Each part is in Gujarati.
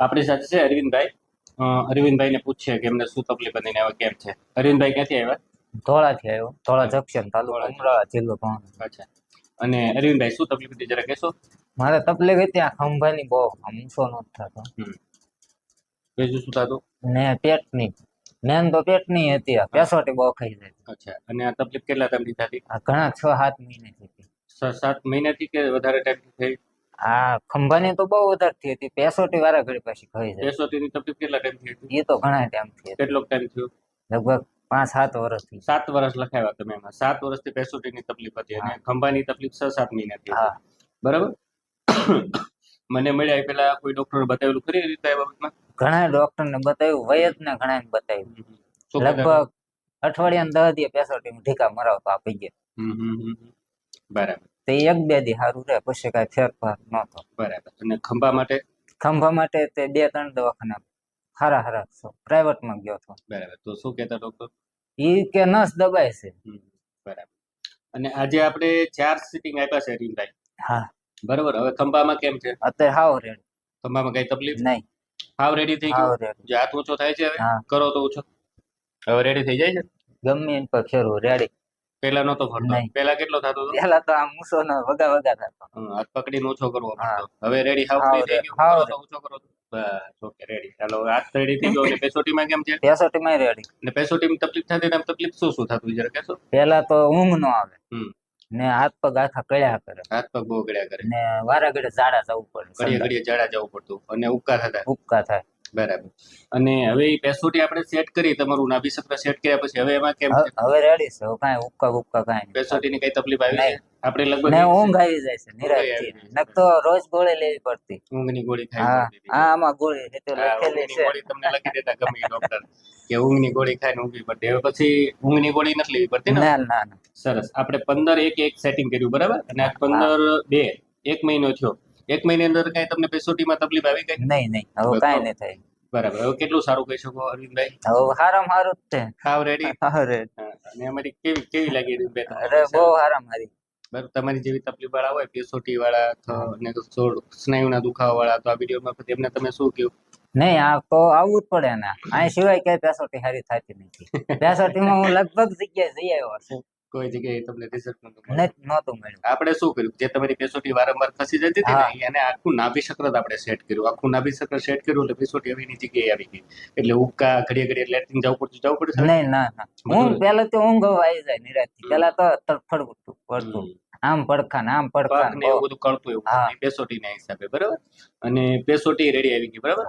આપણી સાથે છે અરવિંદભાઈ. અરવિંદભાઈ અરવિંદભાઈને પૂછીએ કે એમને શું તકલીફ હતી ને કેમ છે. અરવિંદભાઈ ક્યાંથી આવ્યા? ધોળાથી આવ્યો. ધોળા જંકશન તાલુકો ધોળા અમરાળા જિલ્લો પણ અચ્છા. અને અરવિંદભાઈ શું તકલીફ હતી જરા કહેશો? મારે તકલીફ હતી આ ખંભાની બહુ આમ નો થતો. બીજું શું થતું? ને પેટની મેન તો પેટની હતી આ પેસોટી બહુ ખાઈ જાય. અચ્છા. અને આ તકલીફ કેટલા ટાઈમથી થતી? આ ઘણા છ સાત મહિને હતી. છ સાત મહિનાથી કે વધારે ટાઈમથી થઈ? આ ખંભાની તો બહુ થઈ હતી. પેસોટી વાળા ઘડી પાછી ખાઈ જાય. બેસોટીની તકલીફ કેટલા ટાઈમથી હતી? એ તો ઘણા ટાઈમથી હતી. કેટલો ટાઈમ થયો લગભગ પાંચ સાત વર્ષથી સાત વર્ષ લખાવ્યા તમે એમાં. સાત વર્ષથી પેસોટીની તકલીફ હતી અને ખંભાની તકલીફ છ સાત મહિનાથી હતી. હા. બરાબર? મને મળ્યા પેલા કોઈ ડોક્ટર બતાવેલું ખરી રીતે બાબતમાં? ઘણા ડોક્ટર ને બતાવ્યું વયજને ઘણા બતાવ્યું. શું કહેતા હતા? લગભગ અઠવાડિયા દસ દી પેસોટી ઢીકા મરાવતો આપી ગયા. બરાબર. તે એક બે દી સારું રહે પછી કાંઈ ફેરફાર નતો બરાબર. અને ખંભા માટે? ખંભા માટે તે બે ત્રણ દવાખાના હારા હારા પ્રાઇવેટમાં ગયો હતો. બરાબર. તો શું કહેતા ડોક્ટર ઈ કે નસ દબાય છે. બરાબર. અને આજે આપણે ચાર સીટિંગ આપ્યા છે અરવિંદભાઈ હા. બરાબર? હવે ખંભામાં કેમ છે? અત્યારે હાવ રેડ ખંભામાં કઈ તકલીફ? નહીં. હાવ રેડી થઈ ગયો? જે હાથ ઊંચો થાય છે હવે? કરો તો ઊંચો. હવે રેડી થઈ જાય છે? ગમે એમ પર ફેરવું રેડી પેલા નતો ફરતો નહીં. પેલા કેટલો થતો હતો? પેલા તો આમ મૂસો ને વગા વગા થતો હમ, હાથ પકડીને ઓછો કરવો પડતો. હવે રેડી હાવ હાવ free થઈ ગયો. હાવ તો ઊંચો કરો. બસ ઓકે રેડી ચાલો હવે હાથ રેડી થઈ ગયો. અને પેસોટીમાં કેમ છે? પેસોટી માં રેડી અને પેસોટીમાં તકલીફ થતી ને તકલીફ શું શું થતું જરા કહેશો? પેલા તો ઊંઘ નો આવે. હમ. ને હાથ પગ આખા કળ્યા કરે. હાથ પગ બહુ ગળ્યા કરે. ને વારા ઘડે ઝાડા જવું પડે ઘડીએ સંડાસ. ઘડીએ જાડા જવું પડતું. અને ઉબકા થતા. ઉપકા થાય. બરાબર. અને હવે એ પેસોટી આપણે સેટ કરી તમારું નાભી સત્ર સેટ કર્યા પછી હવે એમાં કેમ હવે- રેડી છે કાંઈ ઉપકા ઉપકા કાંઈ પેસોટી ની કઈ તકલીફ આવી છે? આપણે લગભગ ને ઊંઘ આવી જાય છે નિરાશ નક તો રોજ ગોળી લેવી પડતી. ઊંઘની ગોળી ખાઈ હા આમાં ગોળી એ તો લખેલી છે. ગોળી તમને લખી દેતા ગમે ડોક્ટર કે ઊંઘની ગોળી ખાઈને ઊંઘી પડતી હવે પછી ઊંઘની ગોળી નથી લેવી પડતી ને? ના ના ના. સરસ. આપણે પંદર એક એક સેટિંગ કર્યું બરાબર? અને આ પંદર બે એક મહિનો થયો. એક મહિના અંદર કઈ તમને પેસોટીમાં તકલીફ આવી ગઈ? નહીં નહીં. હવે કાંઈ નહીં થાય. બરાબર. હવે કેટલું સારું કહી શકો અરવિંદભાઈ? હવે હારામાં હારું જ છે. હાવ રેડી અરે અને અમારી કેવી કેવી લાગી અરવિંદભાઈ અરે બહુ હારામ હારી. બરાબર તમારી જેવી તકલીફ વાળા હોય પેસોટી વાળા અને સ્નાયુના દુખાવા વાળા તો આ વિડીયોમાં પછી એમને તમે શું કહ્યું? નહીં આ તો આવવું જ પડે ને. આ સિવાય ક્યાંય પેસોટી હારી થતી નથી. પેસોટીમાં હું લગભગ જગ્યાએ જઈ આવ્યો છું. કોઈ જગ્યાએ તમને રિઝલ્ટ નતું નહોતું મળ્યું. આપણે શું કર્યું? જે તમારી પેસોટી વારંવાર ખસી જતી હતી ને એને આખું નાભી સક્રત આપણે સેટ કર્યું. આખું નાભી ચક્ર સેટ કર્યું એટલે પેસોટી એવી જગ્યાએ આવી ગઈ. એટલે ઉબકા ઘડીએ ઘડીએ લેટ્રિન જવું પડતું જવું પડતું નહીં ના હું પેલા તો ઊંઘ આવી જાય નિરાશથી પેલા તો તડફડ પડતું પડતું આમ પડખા ને આમ પડખા ને એવું બધું કરતું એવું. પેસોટી ના હિસાબે બરાબર? અને પેસોટી રેડી આવી ગઈ બરાબર?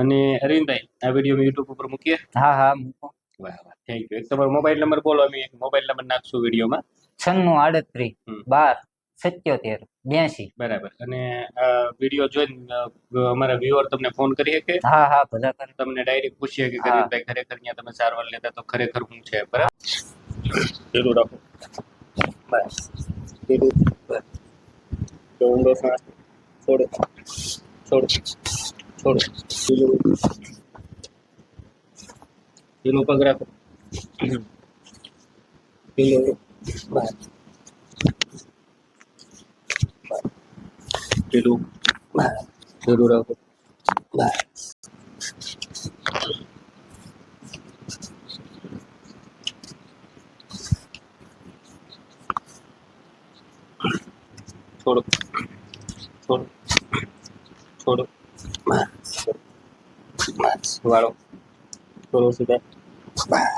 અને અરવિંદભાઈ આ વીડિયો યુટ્યુબ ઉપર મૂકીએ? હા હા મૂકો. વાહ વાહ. થેન્ક યુ તમારો મોબાઈલ નંબર બોલો અમે એક મોબાઈલ નંબર નાખશું વિડીયોમાં છન્નું આડત્રીસ. બાર સત્યોતેર બ્યાસી બરાબર. અને વીડિયો જોઈને અમારા વ્યુઅર તમને ફોન કરી શકે? હા હા ભલા કરે. તમને ડાયરેક્ટ પૂછીએ કે. ગરીબભાઈ ખરેખર અહીંયા તમે સારવાર લેતા તો ખરેખર હું છે? બરાબર? પેલું રાખો. બસ. પેલું તો ઊંડો શ્વાસ. છોડો. છોડો. છોડો. પેલું પેલું પગ રાખો. પેલું બસ પેલું બસ પેલું રાખો બસ છોડો છોડો છોડો બસ બસ વાળો છોડો સીધા બસ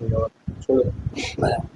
બસ. પેલું બસ. છોડો છોડો છોડો